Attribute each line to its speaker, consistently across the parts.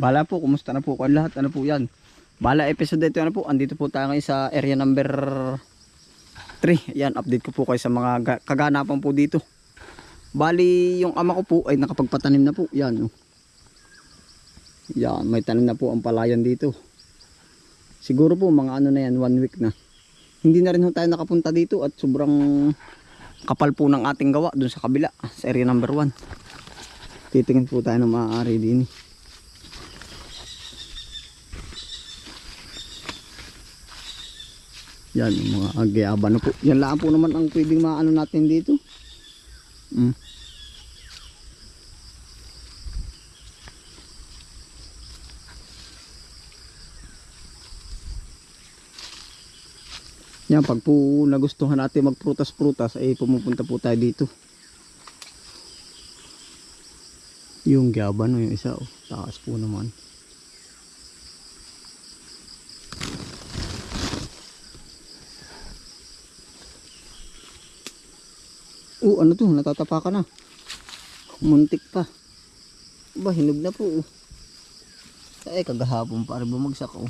Speaker 1: Bala po, kumusta na po kayo lahat? Ano po yan? Bala episode ito ano po, andito po tayo ngayon sa area number 3. Yan, update ko po kayo sa mga ga- kaganapan po dito. Bali, yung ama ko po ay nakapagpatanim na po. Yan, oh. Yan, may tanim na po ang palayan dito. Siguro po mga ano na yan, one week na. Hindi na rin tayo nakapunta dito at sobrang kapal po ng ating gawa dun sa kabila, sa area number 1. Titingin po tayo ng maaari din. eh. Yan, mga agayaba na po. Yan lang po naman ang pwedeng maano natin dito. Mm. Yan, pag po nagustuhan natin magprutas-prutas, ay pumupunta po tayo dito. Yung gaba no, yung isa, oh. taas po naman. Ano to? Natatapa ka na. Muntik pa. Ba, hinog na po. Oh. Eh, kagahapon pa rin bumagsak. Oh.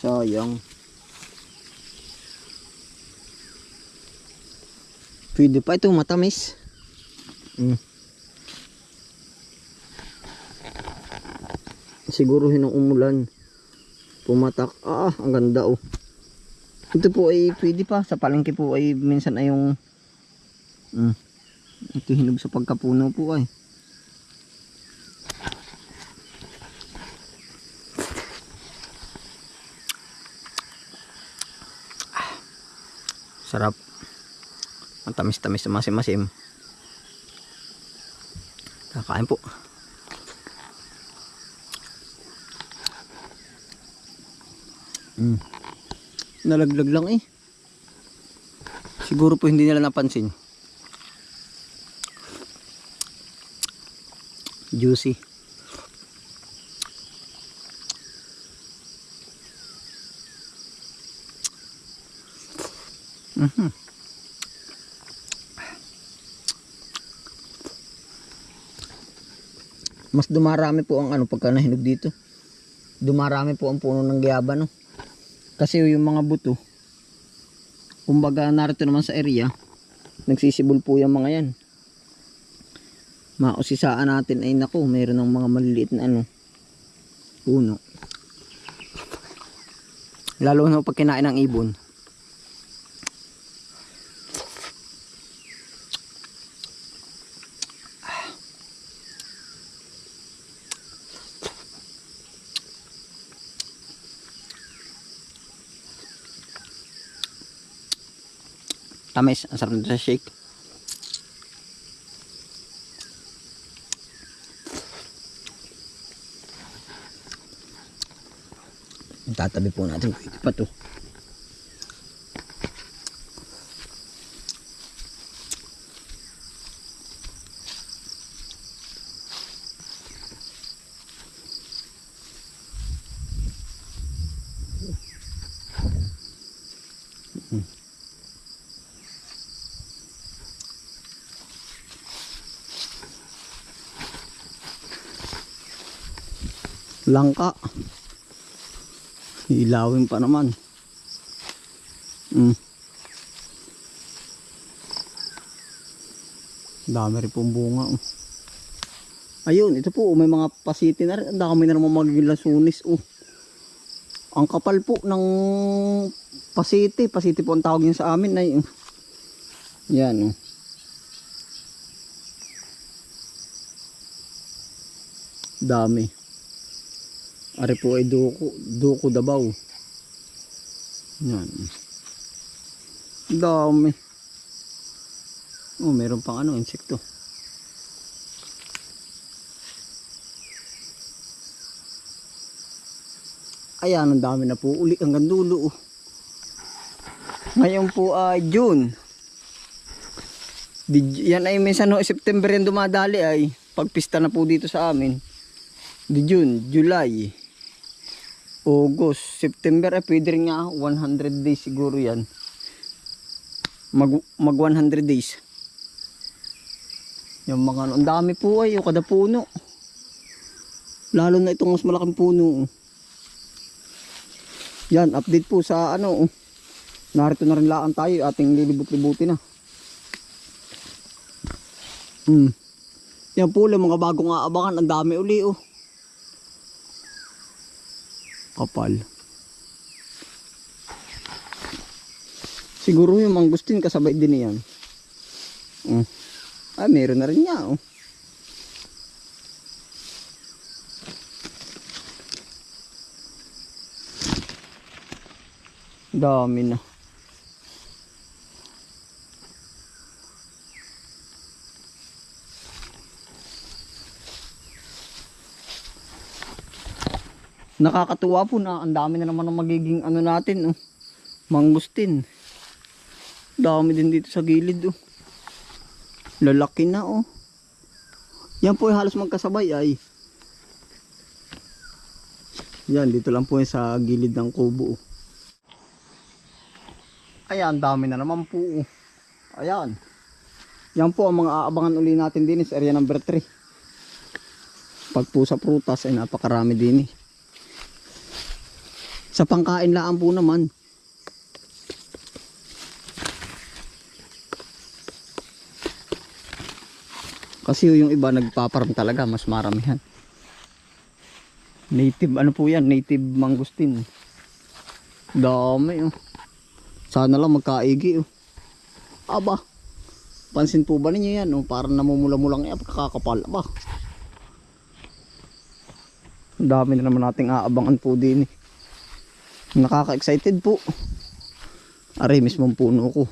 Speaker 1: Sayang. Pwede pa ito, matamis. Mm. Siguro umulan. Pumatak. Ah, ang ganda oh. Ito po ay pwede pa. Sa palengke po ay minsan ay yung mm, ito hinog sa pagkapuno po ay. Sarap. Ang tamis-tamis na masim-masim. Kakain po. Mm. Nalaglag lang eh. Siguro po hindi nila napansin. Juicy. Mhm. Mas dumarami po ang ano pagka nahinog dito. Dumarami po ang puno ng gayaba no. Kasi yung mga buto, kumbaga narito naman sa area, nagsisibol po yung mga yan. Mausisaan natin ay nako, mayroon ng mga maliliit na ano, puno. Lalo na pag kinain ng ibon. Tamis, ang sarap sa shake. Tatabi po natin. Pwede pa to. Langka. Ilawin pa naman. Mm. Dami rin pong bunga. oh. Ayun, ito po, may mga pasiti na rin. Ang dami na naman magiging lasunis. Oh. Ang kapal po ng pasiti. Pasiti po ang tawag niya sa amin. Ay, oh. Yan. Oh. Dami. Ari po ay duko, duko dabaw. Yan. Dami. Oh, meron pang ano, insekto. Ayan, ang dami na po. Uli hanggang dulo. oh. Ngayon po ay June. Di, yan ay minsan no, September yan dumadali ay pagpista na po dito sa amin. Di June, July, August, September ay pwede rin nga 100 days siguro yan. Mag, mag 100 days. Yung mga ano, ang dami po ay, yung kada puno. Lalo na itong mas malaking puno. Yan, update po sa ano. Narito na rin laan tayo. Ating lilibot-libutin na. Hmm. Yan po ulit, mga bagong aabangan. Ang dami uli oh. Kapal. Siguro yung mangustin kasabay din yan. Mm. Ah, meron na rin niya oh. Dami na. Nakakatuwa po na ang dami na naman ang magiging ano natin oh. Mangustin. Dami din dito sa gilid oh. Lalaki na oh. Yan po halos magkasabay ay. Yan dito lang po yan sa gilid ng kubo. oh. Ayan, dami na naman po. oh. Ayan. Yan po ang mga aabangan uli natin din sa area number 3. Pag po sa prutas ay napakarami din eh. Sa pangkain laan po naman. Kasi yung iba nagpaparm talaga, mas maramihan. Native, ano po yan? Native mangustin. Dami oh. Sana lang magkaigi oh. Aba. Pansin po ba ninyo yan oh? Parang namumula-mulang yan. Kakakapal. Aba. Dami na naman nating aabangan po din eh. Nakaka-excited po. Ari, mismong puno ko.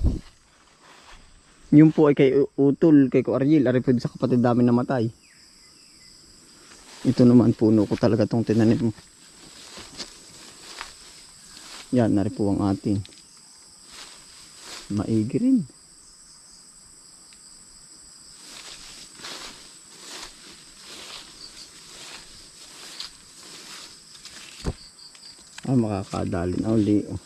Speaker 1: Yung po ay kay Utol, kay Ko Ariel. Ari po sa kapatid namin namatay. Ito naman puno ko talaga tong tinanim mo. Yan, nari po ang ating. Maigi rin. Ah, makakadali na uli. Oh.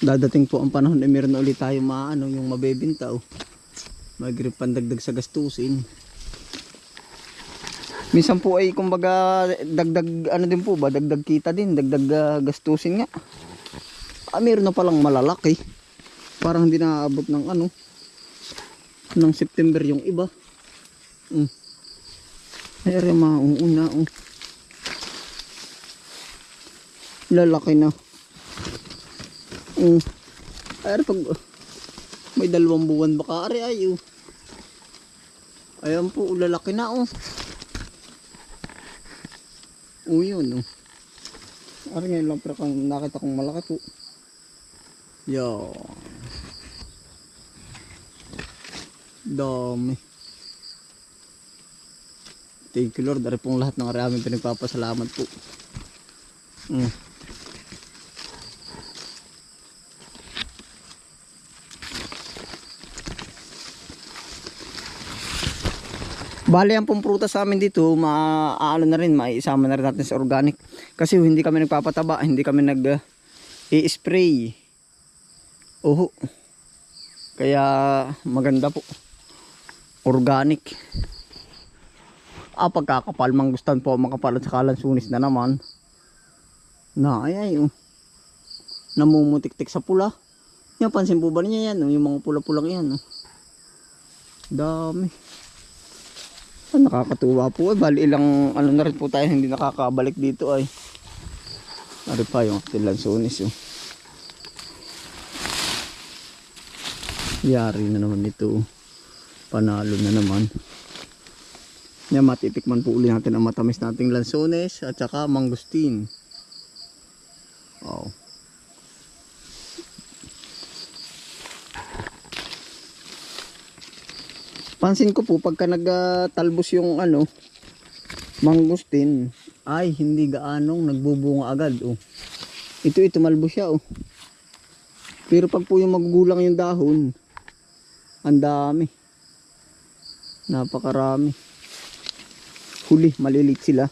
Speaker 1: Dadating po ang panahon na meron na ulit tayo maano yung mabebenta oh. Magre pandagdag sa gastusin. Minsan po ay kumbaga dagdag ano din po ba dagdag kita din dagdag ah, gastusin nga. Ah, meron na palang malalaki. Parang hindi naaabot ng ano ng September yung iba. Mm. Ari mauuna oh. Lalaki na. Mm. Ay, ari, pag may dalawang buwan baka ari ay oh. Ayan po, lalaki na oh. Oh, yun oh. Ari ngayon lang pero nakita kong malaki po. Yo. Dami. Thank you Lord. Dari pong lahat ng araming pinagpapasalamat po. Mm. Bale ang pong prutas sa amin dito, maaano na rin, maisama na rin natin sa organic. Kasi hindi kami nagpapataba, hindi kami nag uh. Oho. Kaya maganda po. Organic. Ah, pagkakapal, mangustan po makapal at saka lansunis na naman. Na, ay ay, oh. Namumutik-tik sa pula. Yan, pansin po ba niya yan? Oh, yung mga pula-pulang yan. Oh. Dami. Ah, nakakatuwa po. Eh, bali ilang ano na rin po tayo hindi nakakabalik dito ay. Ari pa yung ating lansunis. Oh. Yari na naman ito. Panalo na naman. Yan, matitikman po uli natin ang matamis nating lansones at saka mangustin. Wow. Pansin ko po pagka nagtalbos yung ano mangustin ay hindi gaanong nagbubunga agad oh. Ito ito malbo siya oh. Pero pag po yung magugulang yung dahon ang dami. Napakarami. Huli, malilit sila.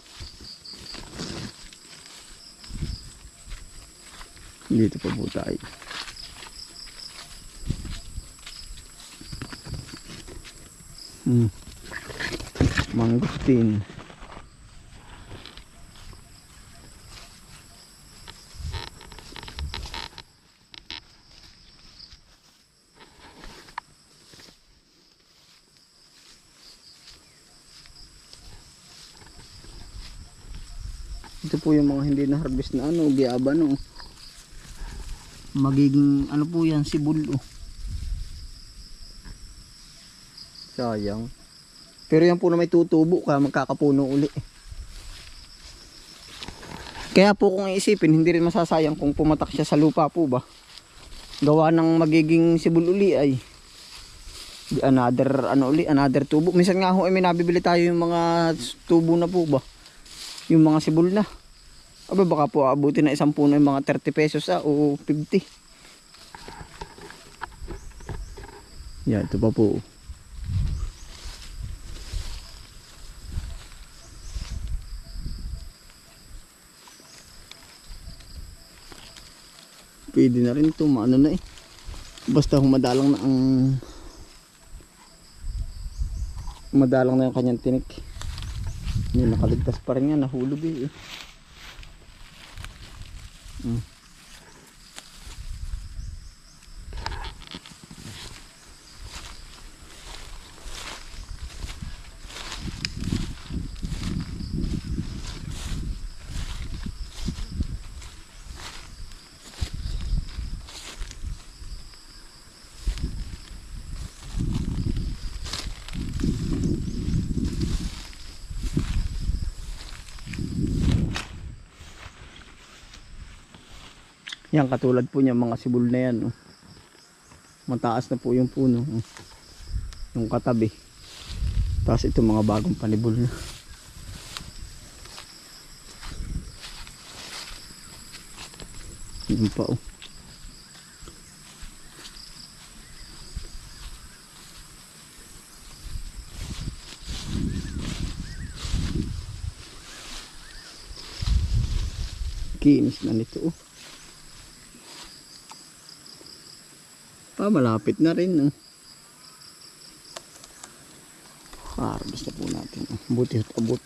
Speaker 1: Dito pa po tayo. Hmm. Mangustin. Ito po yung mga hindi na harvest na ano, giyaba no. Magiging ano po yan, sibul oh. Sayang. Pero yan po na may tutubo kaya magkakapuno uli. Kaya po kung iisipin, hindi rin masasayang kung pumatak siya sa lupa po ba. Gawa ng magiging sibul uli ay another ano uli, another tubo. Minsan nga ho ay may nabibili tayo yung mga tubo na po ba. Yung mga sibul na. Aba baka po abutin na isang puno yung mga 30 pesos ah, o 50. Yan, ito pa po. Pwede na rin ito, maano na eh. Basta humadalang na ang madalang na yung kanyang tinik. Hindi nakaligtas pa rin yan, nahulog eh. Mm. Yan katulad po niya mga sibol na yan. Oh. Mataas na po yung puno. Oh. Yung katabi. Tapos ito mga bagong panibol na. Yun pa oh. Kinis na nito oh. Pa, malapit na rin. No? Harvest na po natin. oh. Buti at abot.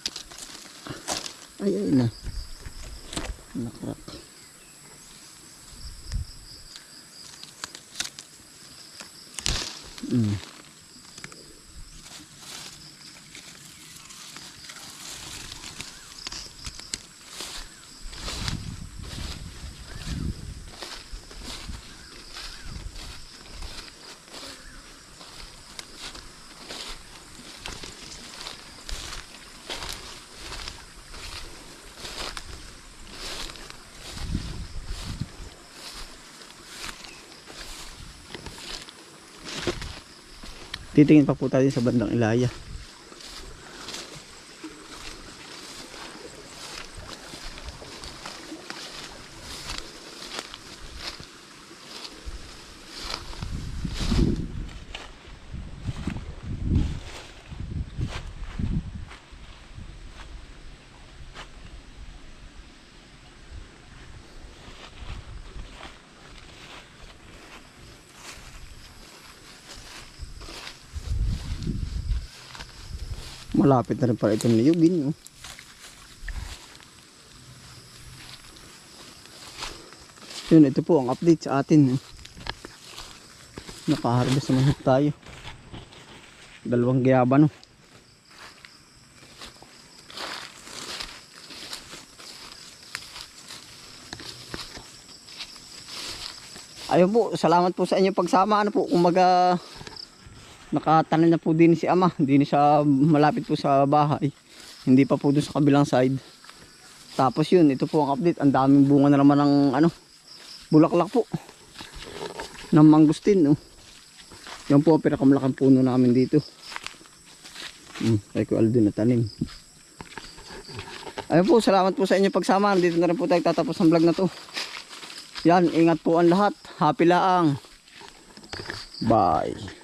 Speaker 1: Ay, ay na. Nakrak. Mm. Titingin pa po tayo sa bandang Ilaya. Malapit na rin pala itong niyugin. Oh. Yun, ito po ang update sa atin. Eh. Nakaharvest naman tayo. Dalawang giyaba no. Ayun po, salamat po sa inyo pagsama. Ano po, kumaga nakatanan na po din si ama. Hindi siya malapit po sa bahay. Hindi pa po doon sa kabilang side. Tapos yun ito po ang update. Ang daming bunga na naman ng ano bulaklak po. Ng mangustin no? yan po ang pinakamalaking puno namin dito. Hmm, kay ko Aldo na tanim. Ayun po salamat po sa inyo pagsama. Dito na rin po tayo tatapos ang vlog na to. Yan ingat po ang lahat. Happy laang. Bye